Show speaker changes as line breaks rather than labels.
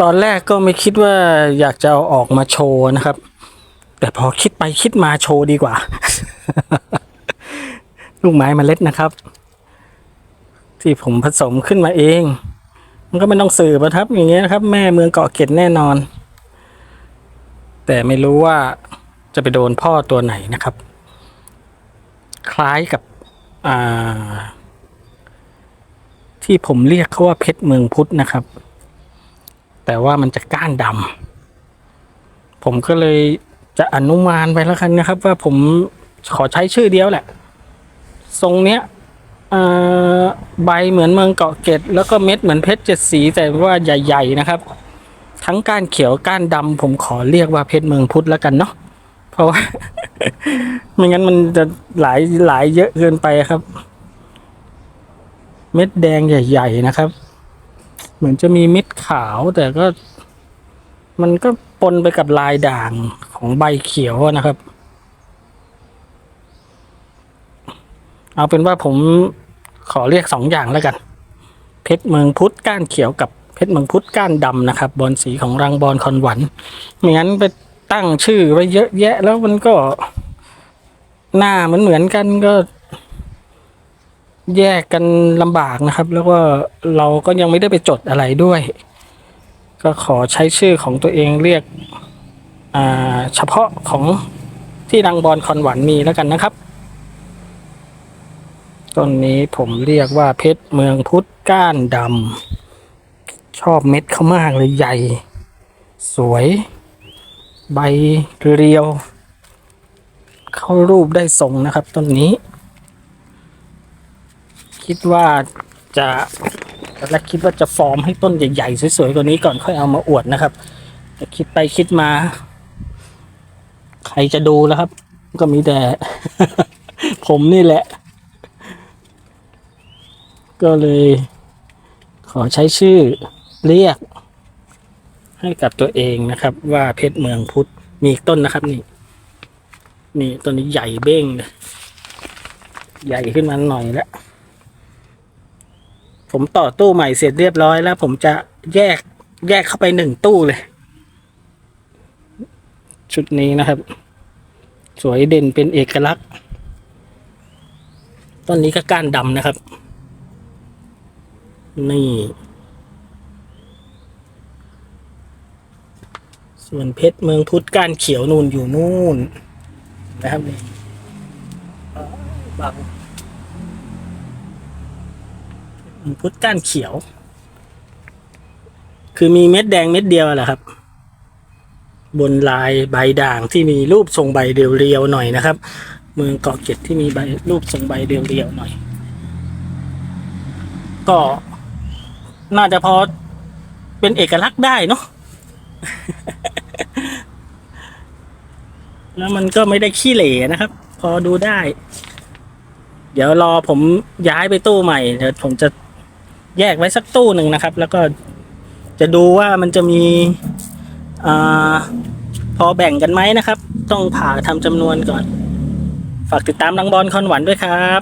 ตอนแรกก็ไม่คิดว่าอยากจะเอาออกมาโชว์นะครับ แต่พอคิดไปคิดมาโชว์ดีกว่า ลูกไม้เมล็ดนะครับ ที่ผมผสมขึ้นมาเอง มันก็ไม่ต้องสืบอประครับอย่างเงี้ยนะครับ แม่เมืองเกาะเกร็ดแน่นอน แต่ไม่รู้ว่าจะไปโดนพ่อตัวไหนนะครับ คล้ายกับอ่าที่ผมเรียกเขาว่าเพชรเมืองพุทธนะครับ แต่ว่ามันจะก้านดำผมก็เลยจะอนุมานไปแล้วกันนะครับ ว่าผมขอใช้ชื่อเดียวแหละ ทรงเนี้ยใบเหมือนเมืองเกาะเกร็ดแล้วก็เม็ดเหมือนเพชรเจ็ดสีแต่ว่าใหญ่ ๆ นะครับ ทั้งก้านเขียวก้านดำผมขอเรียกว่าเพชรเมืองพุทธแล้วกันเนาะเพราะว่าไม่งั้นมันจะหลายหลายเยอะเกินไปครับ เม็ดแดงใหญ่ ๆ นะครับ มือนจะมีเม็ดขาวแต่ก็ มันก็ปนไปกับลายด่างของใบเขียวนะครับ เอาเป็นว่าผมขอเรียกสองอย่างแล้วกัน เพชรเมืองพุทธก้านเขียวกับเพชรเมืองพุทธก้านดำนะครับ บอลสีของรังบอลคอนหวันไม่งั้นไปตั้งชื่อไว้เยอะแยะแล้วมันก็หน้าเหมือนเหมือนกันก็ แยกกันลำบากนะครับ แล้วก็เราก็ยังไม่ได้ไปจดอะไรด้วย ก็ขอใช้ชื่อของตัวเองเรียกเฉพาะของที่รังบอลคอนหวันมีแล้วกันนะครับต้นนี้ผมเรียกว่าเพชรเมืองพุทธก้านดำชอบเม็ดเขามากเลยใหญ่ สวย ใบเรียว เข้ารูปได้ทรงนะครับต้นนี้ คิดว่าจะตอนแรกคิดว่าจะฟอร์มให้ต้นใหญ่ๆสวยๆกว่านี้ก่อนค่อยเอามาอวดนะครับ แต่คิดไปคิดมา ใครจะดูแล้วครับ ก็มีแต่ผมนี่แหละ ก็เลย ขอใช้ชื่อเรียก ให้กับตัวเองนะครับ ว่าเพชรเมืองพุทธมีอีกต้นนะครับนี่นี่ต้นนี้ใหญ่เบ้งเลยใหญ่ขึ้นมาหน่อยแล้ว ผมต่อตู้ใหม่เสร็จเรียบร้อยแล้ว ผมจะแยกแยกเข้าไปหนึ่งตู้เลย ชุดนี้นะครับ สวยเด่นเป็นเอกลักษณ์ ต้นนี้ก็ก้านดำนะครับ นี่ ส่วนเพชรเมืองพุทธก้านเขียวนูนอยู่นู่นนะครับนี่บัง พุทธก้านเขียว คือมีเม็ดแดงเม็ดเดียวแหละครับ บนลายใบด่างที่มีรูปทรงใบเรียวๆหน่อยนะครับ เมืองเกาะเกร็ดที่มีใบรูปทรงใบเรียวๆหน่อย ก็น่าจะพอเป็นเอกลักษณ์ได้เนาะแล้วมันก็ไม่ได้ขี้เหร่นะครับ พอดูได้ เดี๋ยวรอผมย้ายไปตู้ใหม่เดี๋ยวผมจะ แยกไว้สักตู้หนึ่งนะครับ แล้วก็จะดูว่ามันจะมีอพอแบ่งกันไหมนะครับ ต้องผ่าทำจำนวนก่อน ฝากติดตามลังบอลคอนหวันด้วยครับ